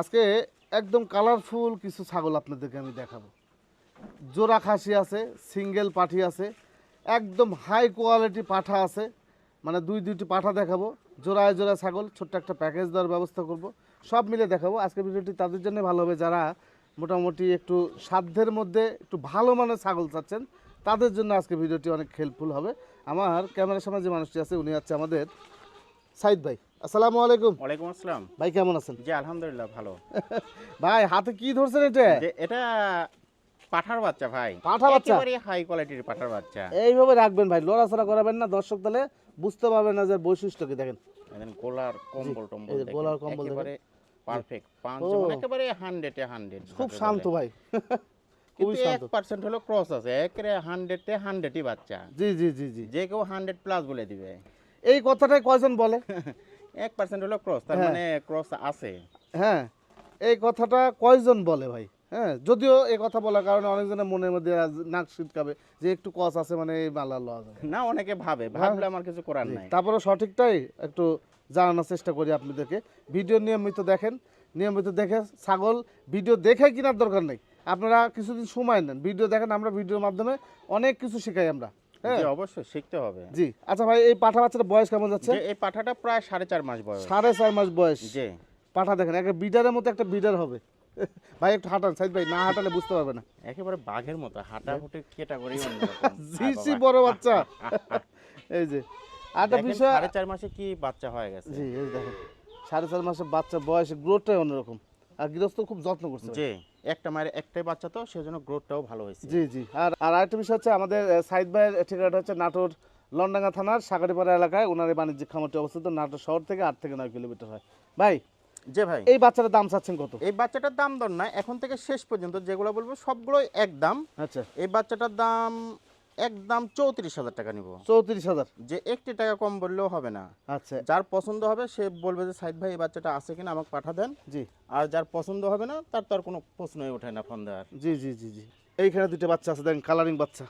আজকে একদম কালারফুল কিছু ছাগল আপনাদেরকে আমি দেখাবো। জোড়া খাসি আছে সিঙ্গেল পাঠি আছে, একদম হাই কোয়ালিটি পাঠা আছে। মানে দুই দুইটি পাঠা দেখাবো। জোড়ায় জোড়া ছাগল, ছোট্ট একটা প্যাকেজ দেওয়ার ব্যবস্থা করব। সব মিলে দেখাবো। আজকে ভিডিওটি তাদের জন্য ভালো হবে। যারা মোটামুটি একটু সাধ্যের মধ্যে একটু ভালো মানের ছাগল চাচ্ছেন, তাদের জন্য আজকে ভিডিওটি অনেক হেল্পফুল হবে। আমার ক্যামেরার সামনে যে মানুষটি আছে, উনি হচ্ছে আমাদের সাইদ ভাই। আসসালামু আলাইকুম। ওয়ালাইকুম আসসালাম। ভাই কেমন আছেন? জি আলহামদুলিল্লাহ ভালো। ভাই হাতে কি ধরছেন এটা? এটা পাঠার বাচ্চা ভাই। পাঁঠার বাচ্চা? একেবারে হাই কোয়ালিটির পাঠার বাচ্চা। এইভাবে রাখবেন ভাই লড়াচড়া করাবেন না। দর্শক তাহলে বুঝতে পারবেন না যে বৈশিষ্ট্য কি দেখেন। একদম গোলার কম্বল টম্বল দেখেন, গোলার কম্বল দেখেন। একেবারে পারফেক্ট পাঁচ একেবারে হান্ড্রেডে হান্ড্রেড খুব শান্ত ভাই। খুবই শান্ত। পার্সেন্ট হলো ক্রস আছে। একেবারে হান্ড্রেডে হান্ড্রেডই বাচ্চা। জি জি জি জি। যে কেউ হান্ড্রেড প্লাস বলে দিবে। এই কথাটাই কয়জন বলে? এক পার্সেন্ট হলো ক্রস তার হ্যাঁ। মানে ক্রস আছে। হ্যাঁ এই কথাটা কয়জন বলে ভাই? হ্যাঁ যদিও এই কথা বলার কারণে অনেকজনের মনের মধ্যে নাক ছিটকাবে যে একটু কস আছে মানে এই মালা লওয়া যাবে। না অনেকে ভাবে ভাবলে আমার কিছু করার নাই। তারপরে সঠিকটাই একটু জানানোর চেষ্টা করি আপনাদেরকে। ভিডিও নিয়মিত দেখেন নিয়মিত দেখে ছাগল ভিডিও দেখে কেনার দরকার নেই। আপনারা কিছুদিন সময় নেন ভিডিও দেখেন আমরা ভিডিওর মাধ্যমে অনেক কিছু শেখাই আমরা। হ্যাঁ জি অবশ্যই শিখতে হবে। জি। আচ্ছা ভাই এই পাঠা বাচ্চার বয়স কেমন যাচ্ছে? এই পাঠাটা প্রায় সাড়ে চার মাস বয়স। সাড়ে চার মাস বয়স। জি। পাঠা দেখেন একটা বিডারের মতো একটা বিডার হবে। ভাই একটু হাঁটান সাইদ ভাই না হাঁটালে বুঝতে পারবে না। একেবারে বাঘের মতো হাঁটাহুটি ক্যাটাগরি জিসি বড় বাচ্চা। এই যে আরেকটা বিষয় সাড়ে চার মাসে কি বাচ্চা হয়ে গেছে। জি এই দেখেন সাড়ে চার বাচ্চা বয়সে গ্রোথটাই অন্যরকম। আর গৃহস্থ খুব যত্ন করছে। একটা মায়ের একটাই বাচ্চা তো সেজন্য গ্রোথটাও ভালো হয়েছে। জি জি। আর আর আরেকটা বিষয় হচ্ছে আমাদের সাইদ ভাইয়ের ঠিকানাটা হচ্ছে নাটোর লন্ডাঙ্গা থানার সাগরিপাড়া এলাকায়। ওনার এই বাণিজ্যিক খামারটি অবস্থিত নাটোর শহর থেকে আট থেকে নয় কিলোমিটার হয়। ভাই যে ভাই। এই বাচ্চাটার দাম চাচ্ছেন কত? এই বাচ্চাটার দাম দর নয় এখন থেকে শেষ পর্যন্ত যেগুলো বলব সবগুলোই এক দাম। আচ্ছা। এই বাচ্চাটার দাম একদম চৌত্রিশ হাজার টাকা নিব। চৌত্রিশ হাজার। যে একটি টাকা কম বললেও হবে না। আচ্ছা। যার পছন্দ হবে সে বলবে যে সাইদ ভাই এই বাচ্চাটা আছে কিনা আমাকে পাঠা দেন। জি। আর যার পছন্দ হবে না তার তো আর কোনো প্রশ্নই ওঠে না ফোন দেওয়ার। জি জি জি জি। এইখানে দুটো বাচ্চা আছে দেখেন কালারিং বাচ্চা।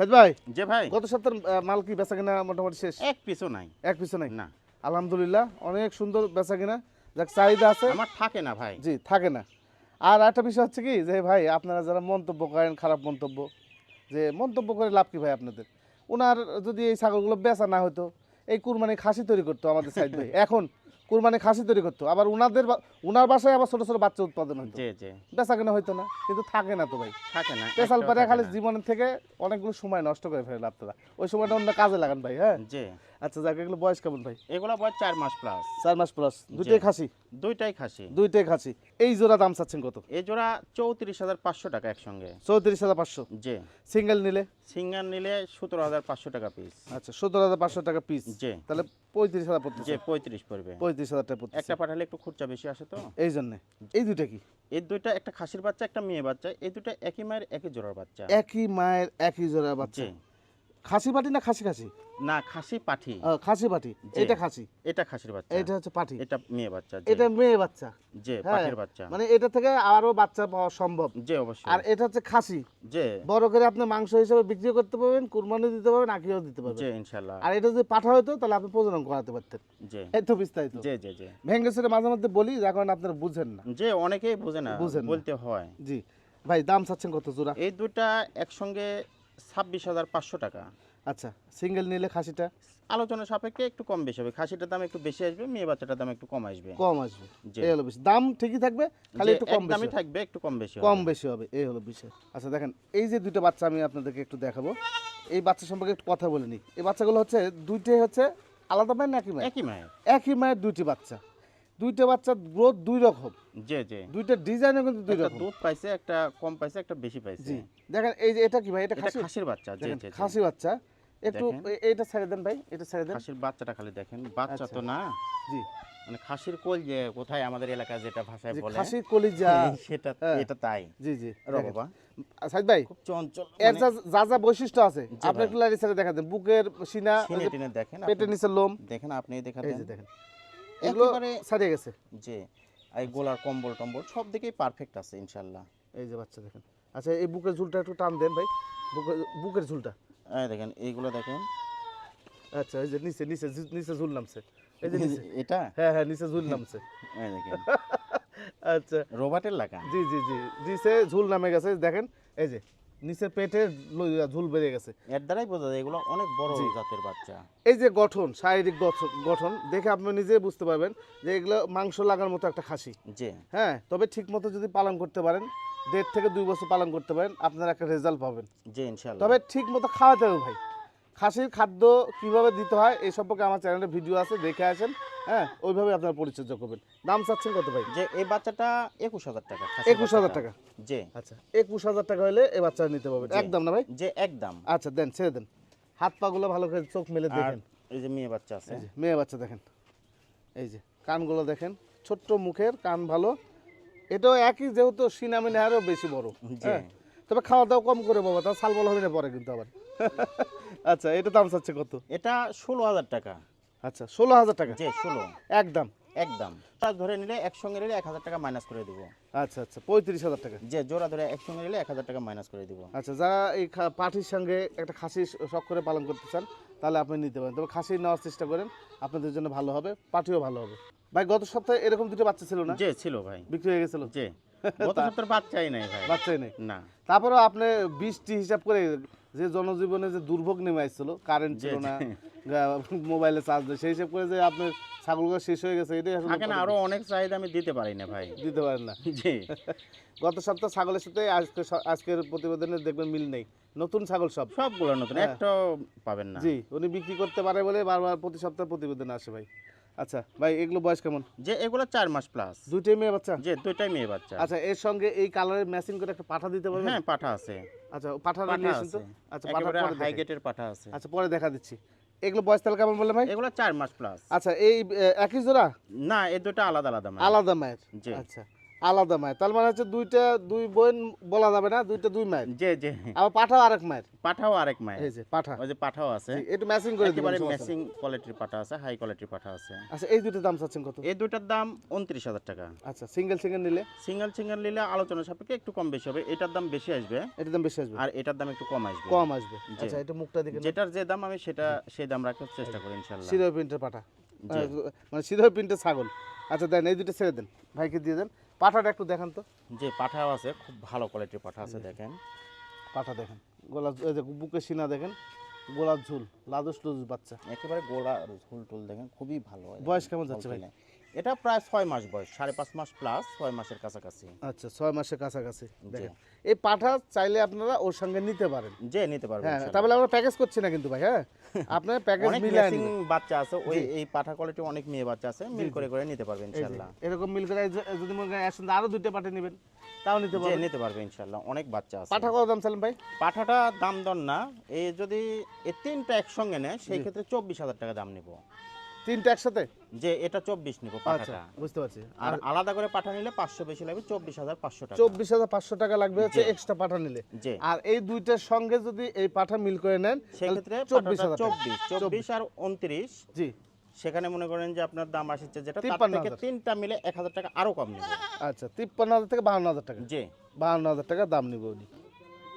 সাইদ ভাই যে ভাই। গত সপ্তাহের মাল কি বেচা কিনা মোটামুটি শেষ? এক পিছু নাই। এক পিছু নাই? না। আলহামদুলিল্লাহ অনেক সুন্দর বেচা কিনা। যাক চাহিদা আছে। আমার থাকে না ভাই। জি থাকে না। আর একটা বিষয় হচ্ছে কি যে ভাই আপনারা যারা মন্তব্য করেন খারাপ মন্তব্য যে মন্তব্য করে লাভ কি ভাই আপনাদের? ওনার যদি এই ছাগলগুলো বেচা না হতো এই কুরবানি খাসি তৈরি করতো আমাদের সাইড ভাই। এখন কুরবানি খাসি তৈরি করতো। আবার ওনাদের উনার ওনার বাসায় আবার ছোট ছোট বাচ্চা উৎপাদন হতো বেচা কেনা হইতো না কিন্তু থাকে না তো ভাই। থাকে না পেশাল পারে খালি। জীবনের থেকে অনেকগুলো সময় নষ্ট করে ফেলে আপনারা। ওই সময়টা অন্য কাজে লাগান ভাই হ্যাঁ? আচ্ছা যাক এগুলো বয়স কেমন ভাই? এগুলো বয়স চার মাস প্লাস চার মাস প্লাস দুইটাই খাসি? দুইটাই খাসি। দুইটাই খাসি। এই জোড়া দাম চাচ্ছেন কত? এই জোড়া চৌত্রিশ হাজার পাঁচশো টাকা একসঙ্গে। চৌত্রিশ হাজার পাঁচশো? যে সিঙ্গেল নিলে? সিঙ্গার নিলে সতেরো হাজার পাঁচশো টাকা পিস আচ্ছা সত্তর হাজার পাঁচশো টাকা পিস যে তাহলে পঁয়ত্রিশ হাজার পড়তেছে। যে পঁয়ত্রিশ পড়বে। পঁয়ত্রিশ হাজার টাকা একটা পাঠালে একটু খরচা বেশি আসে তো? এই জন্যে। এই দুইটা কি? এই দুইটা একটা খাসির বাচ্চা একটা মেয়ে বাচ্চা। এই দুটো একই মায়ের একই জোড়ার বাচ্চা। একই মায়ের একই জোড়া বাচ্চা। খাসি পাটি না খাসি খাসি? না খাসি পাঠি। খাসি পাটি এটা খাসি? এটা খাসির বাচ্চা। এটা হচ্ছে পাটি এটা মেয়ে বাচ্চা এটা মেয়ে বাচ্চা? যে হ্যাঁ, পাঠির বাচ্চা। মানে এটা থেকে আরও বাচ্চা পাওয়া সম্ভব। যে অবশ্যই। আর এটা হচ্ছে খাসি। যে বড় করে আপনি মাংস হিসেবে বিক্রি করতে পারবেন কুরবানি দিতে পারবেন আঁকিও দিতে যে পারবেন ইনশাল্লাহ আর এটা যদি পাঠা হতো তাহলে আপনি প্রজনন করাতে পারতেন। যে এই তো বিস্তারিত। যে যে যে ভেঙ্গে চুরে মাঝে মধ্যে বলি যার কারণে আপনারা বুঝেন না। যে অনেকেই বোঝে না। বলতে হয়। জি। ভাই দাম চাচ্ছেন কত জোড়া? এই দুটা একসঙ্গে ছাব্বিশ হাজার পাঁচশো টাকা। আচ্ছা সিঙ্গেল নিলে খাসিটা? আলোচনা সাপেক্ষে একটু কম বেশি হবে। খাসিটার দাম একটু বেশি আসবে মেয়ে বাচ্চাটার দাম একটু কম আসবে। কম আসবে। এই হলো বিষয়। দাম ঠিকই থাকবে খালি একটু কম দামই থাকবে একটু কম বেশি কম বেশি হবে এই হলো বিষয়। আচ্ছা দেখেন এই যে দুইটা বাচ্চা আমি আপনাদেরকে একটু দেখাবো। এই বাচ্চা সম্পর্কে একটু কথা বলে নিই। এই বাচ্চাগুলো হচ্ছে দুইটাই হচ্ছে আলাদা মায়ের না একই মায়ের? একই মায়ের। একই মায়ের দুইটি বাচ্চা। দুইটা বাচ্চার গ্রোথ দুই রকম। যে যে দুইটা ডিজাইনও কিন্তু দুই রকম। দুধ পাইছে একটা কম পাইছে একটা বেশি পাইছে। জি। দেখেন এই যে এটা কি ভাই? এটা এটা খাসি খাসির বাচ্চা। যে যে যে। খাসি বাচ্চা। একটু দেখেন। এ- এইটা ছেড়ে দেন ভাই এটা ছেড়ে দেন। খাসির বাচ্চাটা খালি দেখেন। বাচ্চা আচ্ছা। তো না। জি। মানে খাসির কোল যে কোথায় আমাদের এলাকায় যেটা ভাষায় বলে খাসির কলিজা। সেটা হ্যাঁ। এটা তাই। জি জি। বাবা। সাইদ ভাই খুব চঞ্চল এর মানে যা যা যা বৈশিষ্ট্য আছে জি আপনি একটু লাইনে ছেড়ে দেখা দেন। বুকের সিনা যে দেখেন পেটের নিচে লোম। দেখেন আপনি দেখা এই যে দেখেন। এগুলো ছাড়িয়ে গেছে। যে এই গোলার কম্বল টম্বল সব দিকেই পারফেক্ট আছে ইনশাল্লাহ এই যে বাচ্চা দেখেন। আচ্ছা এই বুকের ঝুলটা একটু টান দেন ভাই। বুকের বুকের ঝুলটা। এই দেখেন এইগুলো দেখেন। আচ্ছা এই যে নিচে নিচে নিচে ঝুল নামছে। এই যে নিচে। এটা? হ্যাঁ হ্যাঁ নিচে ঝুল নামছে। এই দেখেন। আচ্ছা। রোবাটের লাগা জি জি জি। নিচে ঝুল নামে গেছে দেখেন। এই যে। নিচে পেটে ল- ঝুল বেড়ে গেছে। এর দ্বারাই বোঝা যায় এগুলো অনেক বড় জাতের বাচ্চা। এই যে গঠন শারীরিক গঠন- গঠন দেখে আপনি নিজে বুঝতে পারবেন যে এগুলো মাংস লাগার মতো একটা খাসি। জি। হ্যাঁ তবে ঠিক মতো যদি পালন করতে পারেন দেড় থেকে দুই বছর পালন করতে পারেন আপনারা একটা রেজাল্ট পাবেন। জি ইনশাল্লাহ তবে ঠিক মতো খাওয়াতে হবে ভাই। খাসির খাদ্য কীভাবে দিতে হয় এই সম্পর্কে আমার চ্যানেলে ভিডিও আছে দেখে আসেন। হ্যাঁ ওইভাবে আপনার পরিচর্যা করবেন। দাম চাচ্ছেন কত ভাই? যে এই বাচ্চাটা একুশ হাজার টাকা একুশ হাজার টাকা। যে আচ্ছা একুশ হাজার টাকা হলে এই বাচ্চা নিতে পারবেন। জি। একদম না ভাই? যে একদম। আচ্ছা দেন ছেড়ে দেন। হাত পাগুলো ভালো করে চোখ মেলে দেখেন। এই যে মেয়ে বাচ্চা আছে। এই যে মেয়ে বাচ্চা দেখেন। এই যে কানগুলো দেখেন। ছোট্ট মুখের কান ভালো। এটাও একই যেহেতু সিনামিনে আরও বেশি বড়। হ্যাঁ তবে খাওয়া দাওয়া কম করে বাবা তা সাল বলা হবে না পরে কিন্তু আবার। আচ্ছা এটা দাম চাচ্ছে কত? এটা ষোলো হাজার টাকা। আচ্ছা ষোলো হাজার টাকা? যে ষোলো। একদম। একদম। ধরে নিলে একসঙ্গে নিলে এক হাজার টাকা মাইনাস করে দিব। আচ্ছা আচ্ছা পঁয়ত্রিশ হাজার টাকা। যে জোড়া ধরে একসঙ্গে নিলে এক হাজার টাকা মাইনাস করে দিব। আচ্ছা যারা এই পাঠির সঙ্গে একটা খাসি শখ করে পালন করতে চান তাহলে আপনি নিতে পারেন। তবে খাসি নেওয়ার চেষ্টা করেন আপনাদের জন্য ভালো হবে পাঠিও ভালো হবে। ভাই গত সপ্তাহে এরকম দুটো বাচ্চা ছিল না? যে ছিল ভাই। বিক্রি হয়ে গেছিল? যে গত সপ্তাহের বাচ্চাই নাই ভাই। বাচ্চাই নেই। না। তারপরেও আপনি বৃষ্টি হিসাব করে যে জনজীবনে যে দুর্ভোগ নেমে আসছিল কারেন্ট ছিল না মোবাইলে চার্জ দেয় সেই হিসাব করে যে আপনার ছাগলগুলো শেষ হয়ে গেছে এটাই থাকে না আরও অনেক চাহিদা আমি দিতে পারি না ভাই। দিতে পারেন না। জি। গত সপ্তাহ ছাগলের সাথে আজকে আজকের প্রতিবেদনে দেখবেন মিল নেই। নতুন ছাগল সব। সবগুলো নতুন হ্যাঁ। একটাও পাবেন না। জি উনি বিক্রি করতে পারে বলে বারবার প্রতি সপ্তাহে প্রতিবেদন আসে ভাই। আচ্ছা ভাই এগুলো বয়স কেমন? যে এগুলো চার মাস প্লাস দুইটাই মেয়ে বাচ্চা? যে দুইটাই মেয়ে বাচ্চা। আচ্ছা এর সঙ্গে এই কালারের ম্যাচিং করে একটা পাঠা দিতে পারবেন? হ্যাঁ পাঠা আছে। আচ্ছা পাঠা তো আছে। আচ্ছা পাঠা পরে হাই গেটের পাঠা আছে। আচ্ছা পরে দেখা দিচ্ছি। এগুলো বয়স তাহলে কেমন বললে ভাই? এগুলো চার মাস প্লাস আচ্ছা এই একই জোড়া? না এই দুটো আলাদা আলাদা আলাদা মায়ের। আচ্ছা। আলাদা মায়ের। তার মানে হচ্ছে দুইটা দুই বোন বলা যাবে না দুইটা দুই মায়ের। যে যে আবার পাঠাও আরেক মায়ের। পাঠাও আরেক মায়ের। এই যে পাঠা ওই যে পাঠাও আছে। একটু ম্যাচিং করে দিবেন একেবারে ম্যাচিং কোয়ালিটির পাঠা আছে হাই কোয়ালিটির পাঠা আছে। আচ্ছা এই দুটো দাম চাচ্ছেন কত? এই দুটার দাম উনত্রিশ হাজার টাকা। আচ্ছা সিঙ্গেল সিঙ্গেল নিলে? সিঙ্গেল সিঙ্গেল নিলে আলোচনা সাপেক্ষে একটু কম বেশি হবে। এটার দাম বেশি আসবে। এটার দাম বেশি আসবে? আর এটার দাম একটু কম আসবে। কম আসবে। আচ্ছা এটা মুখটা দেখে যেটার যে দাম আমি সেটা সেই দাম রাখার চেষ্টা করি ইনশাল্লাহ। সিরোই প্রিন্টের পাঠা। মানে সিরোই প্রিন্টের ছাগল। আচ্ছা দেন এই দুটো ছেড়ে দেন। ভাইকে দিয়ে দেন। পাঠাটা একটু দেখেন তো। যে পাঠা আছে খুব ভালো কোয়ালিটির পাঠা আছে দেখেন। পাঠা দেখেন। গোলা বুকে সিনা দেখেন গোলার ঝুল লাদুস লুজ বাচ্চা। একেবারে গোড়া ঝুল টুল দেখেন খুবই ভালো। বয়স কেমন যাচ্ছে ভাই? এটা প্রায় ছয় মাস বয়স সাড়ে পাঁচ মাস প্লাস ছয় মাসের কাছাকাছি। আচ্ছা ছয় মাসের কাছাকাছি। দেখেন এই পাঠা চাইলে আপনারা ওর সঙ্গে নিতে পারেন। যে নিতে পারবেন হ্যাঁ তাহলে আমরা প্যাকেজ করছি না কিন্তু ভাই হ্যাঁ? আপনার প্যাকেজ নেবেন বাচ্চা আছে ওই এই পাঠা কোয়ালিটি অনেক মেয়ে বাচ্চা আছে মিল করে করে নিতে পারবেন ইনশাল্লাহ। এরকম মিল করে যদি মনে করেন আরও দুইটা পাঠা নেবেন তাও নিতে যে পারবেন। নিতে পারবে ইনশাল্লাহ অনেক বাচ্চা আছে। পাঠা কত দাম চাইলেন ভাই? পাঠাটা দাম দর না এই যদি এই তিনটা একসঙ্গে নেয় সেই ক্ষেত্রে চব্বিশ হাজার টাকা দাম নিব। তিনটা একসাথে? যে এটা চব্বিশ নিব আচ্ছা বুঝতে পারছি। আর আলাদা করে পাঠা নিলে পাঁচশো বেশি লাগবে চব্বিশ হাজার পাঁচশো টাকা। চব্বিশ হাজার পাঁচশো টাকা লাগবে হচ্ছে এক্সট্রা পাঠা নিলে। আর এই দুইটার সঙ্গে যদি এই পাঠা মিল করে নেন সেক্ষেত্রে চব্বিশ হাজার চব্বিশ চব্বিশ আর উনত্রিশ। জি। সেখানে মনে করেন যে আপনার দাম আসছে যেটা তার থেকে তিনটা মিলে এক হাজার টাকা আরও কম নিব। আচ্ছা তিপ্পান্ন হাজার থেকে বাহান্ন হাজার টাকা। যে বাহান্ন হাজার টাকা দাম নিবে উনি।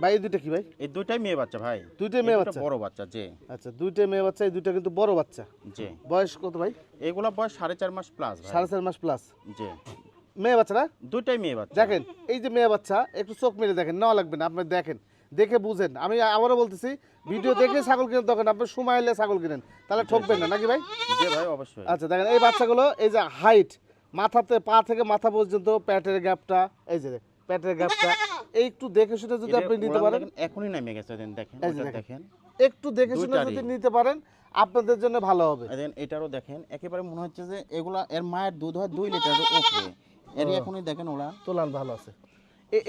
ভাই এই দুইটা কি ভাই? এই দুইটাই মেয়ে বাচ্চা ভাই। দুইটাই মেয়ে বাচ্চা? বড় বাচ্চা যে আচ্ছা দুইটা মেয়ে বাচ্চা এই দুইটা কিন্তু বড় বাচ্চা। যে বয়স কত ভাই? এগুলা বয়স সাড়ে চার মাস প্লাস সাড়ে চার মাস প্লাস যে মেয়ে বাচ্চা না? দুইটাই মেয়ে বাচ্চা। দেখেন এই যে মেয়ে বাচ্চা একটু চোখ মেরে দেখেন নেওয়া লাগবে না আপনি দেখেন। দেখে বুঝেন। আমি আবারও বলতেছি ভিডিও দেখে ছাগল কিনেন তখন আপনি সময় এলে ছাগল কিনেন। তাহলে ঠকবেন না নাকি ভাই? যে ভাই অবশ্যই। আচ্ছা দেখেন এই বাচ্চাগুলো এই যে হাইট মাথাতে পা থেকে মাথা পর্যন্ত প্যাটের গ্যাপটা এই যে প্যাটের গ্যাপটা এই একটু দেখে শুনে যদি আপনি নিতে পারেন। এখনই নেমে গেছে দেখেন দেখেন। একটু দেখে শুনে যদি নিতে পারেন আপনাদের জন্য ভালো হবে। এটারও দেখেন একেবারে মনে হচ্ছে যে এগুলা এর মায়ের দুধ হয় দুই লিটারের উপরে। এর এখনই দেখেন ওরা। তোলান ভালো আছে।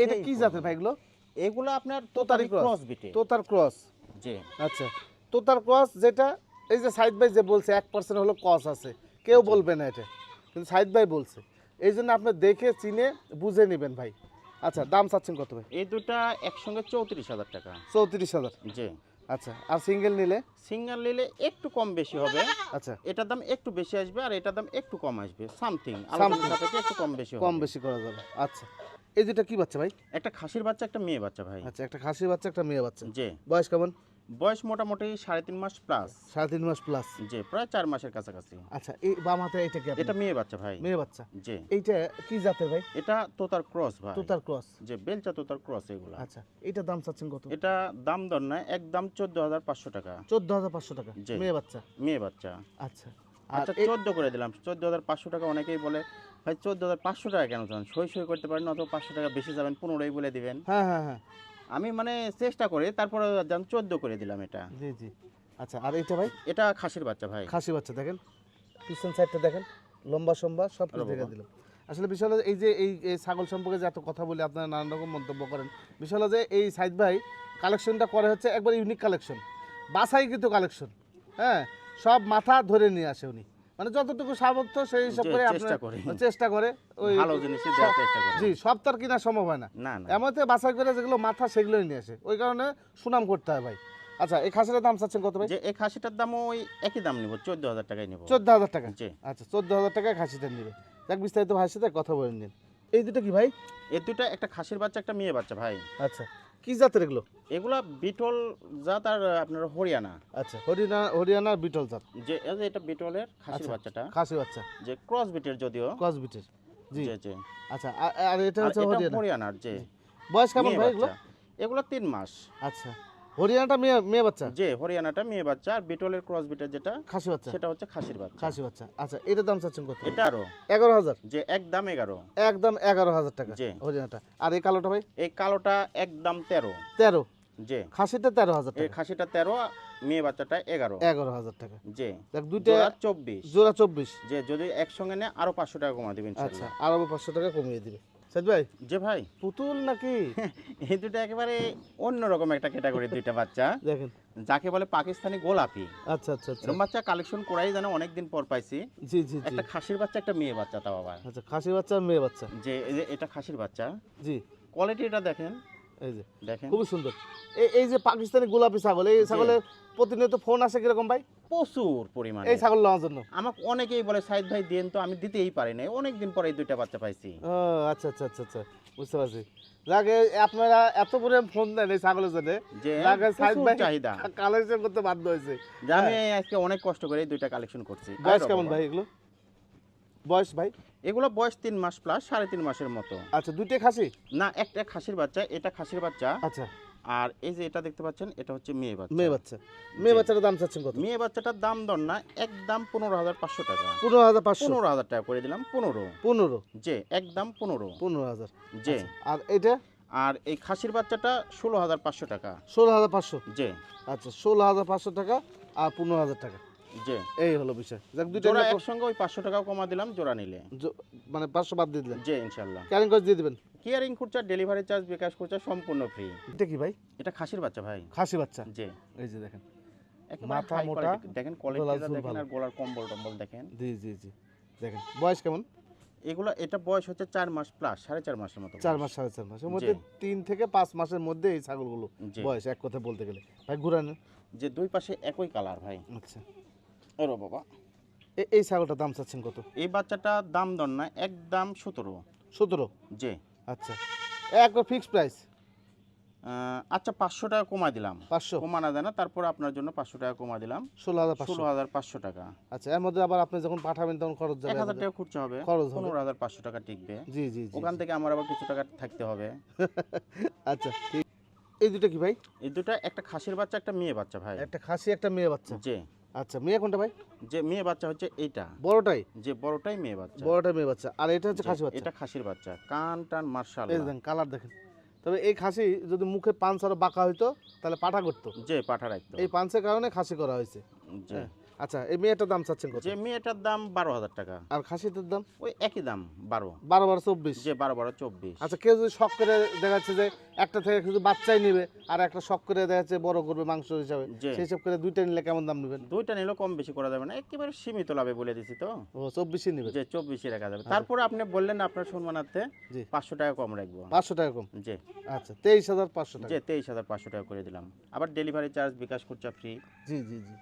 এটা কি জাতের ভাই এগুলো? এগুলো আপনার তোতারি ক্রস। বিটে। তোতার ক্রস। যে আচ্ছা। তোতার ক্রস যেটা এই যে সাইদ ভাই যে বলছে এক পার্সেন্ট হলো কস আছে। কেউ বলবে না এটা। কিন্তু সাইদ ভাই বলছে। এই জন্য আপনি দেখে চিনে বুঝে নেবেন ভাই। আচ্ছা দাম চাচ্ছেন কত ভাই? এই দুটা একসঙ্গে চৌত্রিশ হাজার টাকা। চৌত্রিশ হাজার। জি। আচ্ছা আর সিঙ্গেল নিলে? সিঙ্গেল নিলে একটু কম বেশি হবে। আচ্ছা। এটার দাম একটু বেশি আসবে আর এটার দাম একটু কম আসবে সামথিং। একটু কম বেশি কম বেশি করা যাবে। আচ্ছা এই দুটা কি বাচ্চা ভাই? একটা খাসির বাচ্চা একটা মেয়ে বাচ্চা ভাই। আচ্ছা একটা খাসির বাচ্চা একটা মেয়ে বাচ্চা। জি। বয়স কেমন? বয়স মোটামুটি সাড়ে তিন মাস প্লাস সাড়ে তিন মাস প্লাস যে প্রায় চার মাসের কাছাকাছি। আচ্ছা এই বাম হাতে এটা কি এটা মেয়ে বাচ্চা ভাই। মেয়ে বাচ্চা? যে এইটা কি জাতের ভাই? এটা তোতার ক্রস ভাই। তোতার ক্রস। যে বেলচা তোতার ক্রস এগুলা। আচ্ছা এটা দাম চাচ্ছেন কত? এটা দাম দর না একদম চোদ্দ হাজার পাঁচশো টাকা। চোদ্দ হাজার পাঁচশো টাকা জি। মেয়ে বাচ্চা? মেয়ে বাচ্চা। আচ্ছা আচ্ছা চোদ্দ করে দিলাম চোদ্দ হাজার পাঁচশো টাকা অনেকেই বলে ভাই চোদ্দ হাজার পাঁচশো টাকা কেন চান? সই সই করতে পারেন অথবা পাঁচশো টাকা বেশি যাবেন পনেরোই বলে দিবেন। হ্যাঁ হ্যাঁ হ্যাঁ। আমি মানে চেষ্টা করে তারপরে চোদ্দ করে দিলাম এটা। জি জি। আচ্ছা আর এইটা ভাই? এটা খাসির বাচ্চা ভাই। খাসি বাচ্চা দেখেন। পিছন সাইডটা দেখেন। লম্বা সম্বা সব কিছু দেখে দিলাম। আসলে বিশাল এই যে এই ছাগল সম্পর্কে যে এত কথা বলে আপনারা নানান রকম মন্তব্য করেন। বিশাল যে এই সাইদ ভাই কালেকশনটা করে হচ্ছে একবার ইউনিক কালেকশন বাসাই কিন্তু কালেকশন হ্যাঁ? সব মাথা ধরে নিয়ে আসে উনি। মানে যতটুকু সামর্থ্য সেই হিসাব করে চেষ্টা করে। চেষ্টা করে ওই ভালো জিনিসই দেওয়ার চেষ্টা করি। জি সব তো আর কিনা সম্ভব হয় না। এমনতে বাছাই করে যেগুলো মাথা সেগুলোই নিয়ে আসে। ওই কারণে সুনাম করতে হয় ভাই। আচ্ছা এই খাসিটার দাম চাচ্ছেন কত ভাই? যে এই খাসিটার দামও ওই একই দাম নিব চোদ্দ হাজার টাকায় নিব। চোদ্দ হাজার টাকা আচ্ছা চোদ্দ হাজার টাকায় খাসিটা নেবে। দেখ বিস্তারিত ভাইয়ের সাথে কথা বলে নিন। এই দুটো কি ভাই? এর দুটা একটা খাসির বাচ্চা একটা মেয়ে বাচ্চা ভাই। আচ্ছা। কি জাতের এগুলো? এগুলো বিটল জাত আর আপনার হরিয়ানা। আচ্ছা হরিয়ানা হরিয়ানার বিটল জাত। যে এটা বিটলের খাসির আচ্ছা। বাচ্চাটা। খাসি বাচ্চা। যে ক্রস বিটের যদিও। ক্রস বিটের জি। যে আচ্ছা আর এটা হচ্ছে হরিয়ানার যে বয়স কেমন ভাই এগুলো? এগুলো তিন মাস। আচ্ছা। হরিয়ানাটা মেয়ে মেয়ে বাচ্চা? যে হরিয়ানাটা মেয়ে বাচ্চা আর বিটলের ক্রস বিটের যেটা খাসি বাচ্চা? সেটা হচ্ছে খাসির বাচ্চা। খাসি বাচ্চা। আচ্ছা এটার দাম চাচ্ছেন কত? এটা আরও? এগারো হাজার? যে একদম এগারো। একদম এগারো হাজার টাকা জি। হরিয়ানাটা। আর এই কালোটা ভাই? এই কালোটা একদম তেরো। তেরো? যে খাসিটা তেরো হাজার এই খাসিটা তেরো মেয়ে বাচ্চাটা এগারো। এগারো হাজার টাকা। দেখ দুইটা চব্বিশ। জোড়া চব্বিশ। যে যদি একসঙ্গে নেয় আরও পাঁচশো টাকা কমা দিবেন আচ্ছা আরও পাঁচশো টাকা কমিয়ে দিবে। সাইদ ভাই? যে ভাই। পুতুল নাকি? এই দুটো একেবারে অন্যরকম একটা ক্যাটাগরি দুইটা বাচ্চা। দেখেন। যাকে বলে পাকিস্তানি গোলাপি। আচ্ছা আচ্ছা আচ্ছা। এরকম বাচ্চা কালেকশন করাই জানো অনেকদিন পর পাইছি। জি জি একটা খাসির বাচ্চা একটা মেয়ে বাচ্চা তাও আবার। আচ্ছা খাসির বাচ্চা মেয়ে বাচ্চা? যে এটা খাসির বাচ্চা। জি। কোয়ালিটি এটা দেখেন। এই যে দেখেন। খুবই সুন্দর। এই এই যে পাকিস্তানি গোলাপি ছাগল এই ছাগলের প্রতিনিয়ত ফোন আসে কীরকম ভাই? প্রচুর পরিমাণে। এই ছাগল নেওয়ার জন্য। আমাকে অনেকেই বলে সাইদ ভাই দেন তো আমি দিতেই পারি না অনেক দিন পরে এই দুইটা বাচ্চা পাইছি। ও আচ্ছা আচ্ছা আচ্ছা আচ্ছা বুঝতে পারছি। আপনারা এত পরিমাণ ফোন দেন এই ছাগলের জন্য। যে সাইদ ভাই চাহিদা। কালেকশন করতে বাধ্য হয়েছে। আমি আজকে অনেক কষ্ট করে এই দুইটা কালেকশন করছি। বয়স কেমন ভাই এগুলো? বয়স ভাই? এগুলো বয়স তিন মাস প্লাস সাড়ে তিন মাসের মতো। আচ্ছা দুইটাই খাসি? না একটা খাসির বাচ্চা এটা খাসির বাচ্চা। আচ্ছা। আর এই যে এটা দেখতে পাচ্ছেন এটা হচ্ছে মেয়ে বাচ্চা। মেয়ে বাচ্চা। মেয়ে। বাচ্চাটার দাম চাচ্ছেন কত? মেয়ে বাচ্চাটার দাম দর না একদম পনেরো হাজার পাঁচশো টাকা। পনেরো হাজার পাঁচশো। পনেরো হাজার টাকা করে দিলাম পনেরো। পনেরো? যে একদম পনেরো। পনেরো হাজার। যে আচ্ছা, আর এটা? আর এই খাসির বাচ্চাটা ষোলো হাজার পাঁচশো টাকা। ষোলো হাজার পাঁচশো? যে আচ্ছা ষোলো হাজার পাঁচশো টাকা আর পনেরো হাজার টাকা। এই হলো বিষয়। দুইটা জোড়া একসঙ্গে ওই পাঁচশো টাকাও কমা দিলাম জোড়া নিলে। মানে পাঁচশো বাদ দিয়ে দিলেন? ইনশাল্লাহ ক্যারিং করে দিয়ে দিবেন? কেয়ারিং খরচা ডেলিভারি চার্জ বিকাশ খরচা সম্পূর্ণ ফ্রি। এটা কি ভাই? এটা খাসির বাচ্চা ভাই। খাসি বাচ্চা? যে এই যে দেখেন। মাথা মোটা, দেখেন কোয়ালিটিটা দেখেন আর গলার কম্বল টম্বল দেখেন। জি জি জি। দেখেন বয়স কেমন? এগুলো এটা বয়স হচ্ছে চার মাস প্লাস সাড়ে চার মাসের মতো চার মাস সাড়ে চার মাসের মধ্যে তিন থেকে পাঁচ মাসের মধ্যে এই ছাগলগুলো। বয়স এক কথা বলতে গেলে। ভাই ঘুরান। যে দুই পাশে একই কালার ভাই। আচ্ছা। ওরো বাবা। এই ছাগলটার দাম চাচ্ছেন কত? এই বাচ্চাটা দাম দর না একদম সতেরো। সতেরো? যে আচ্ছা। একবার ফিক্সড প্রাইস আচ্ছা পাঁচশো টাকা কমা দিলাম। পাঁচশো? কমানা দেয় না তারপর আপনার জন্য পাঁচশো টাকা কমা দিলাম। ষোলো হাজার ষোলো হাজার পাঁচশো টাকা। আচ্ছা এর মধ্যে আবার আপনি যখন পাঠাবেন তখন খরচ এক হাজার টাকা খুঁজতে হবে খরচ। পনেরো হাজার পাঁচশো টাকা টিকবে। জি জি জি ওখান থেকে আমার আবার কিছু টাকা থাকতে হবে। আচ্ছা ঠিক। এই দুটো কি ভাই? এই দুটা একটা খাসির বাচ্চা একটা মেয়ে বাচ্চা ভাই। একটা খাসি একটা মেয়ে বাচ্চা। যে আচ্ছা মেয়ে কোনটা ভাই? যে মেয়ে বাচ্চা হচ্ছে এইটা। বড়টাই? যে বড়টাই মেয়ে বাচ্চা। বড়টা মেয়ে বাচ্চা। আর এটা হচ্ছে খাসি বাচ্চা? এটা খাসির বাচ্চা। কান টান মার্শাল এই দেখেন কালার দেখেন। তবে এই খাসি যদি মুখে পাঁচ আরও বাঁকা হইতো তাহলে পাঠা করতো। যে পাঠা রাখতো। এই পাঁচের কারণে খাসি করা হয়েছে। হ্যাঁ। আচ্ছা এই মেয়েটার দাম চাচ্ছেন কত? যে মেয়েটার দাম বারো হাজার টাকা। আর খাসিটার দাম? ওই একই দাম বারো। বারো বারো চব্বিশ? যে বারো বারো চব্বিশ। আচ্ছা কেউ যদি শখ করে দেখা যাচ্ছে যে একটা থেকে শুধু বাচ্চাই নেবে আর একটা শখ করে দেখা যাচ্ছে বড় করবে মাংস হিসাবে জি। সেই সব করে দুইটা নিলে কেমন দাম নেবেন? দুইটা নিলেও কম বেশি করা যাবে না একেবারে সীমিত লাভে বলে দিছি তো। ও চব্বিশই নেবেন? যে চব্বিশে রাখা যাবে। তারপরে আপনি বললেন আপনার সম্মানার্থে জি। পাঁচশো টাকা কম রাখব। পাঁচশো টাকা কম? যে আচ্ছা তেইশ হাজার পাঁচশো টাকা। যে তেইশ হাজার পাঁচশো টাকা করে দিলাম। আবার ডেলিভারি চার্জ বিকাশ খরচা ফ্রি জি জি জি।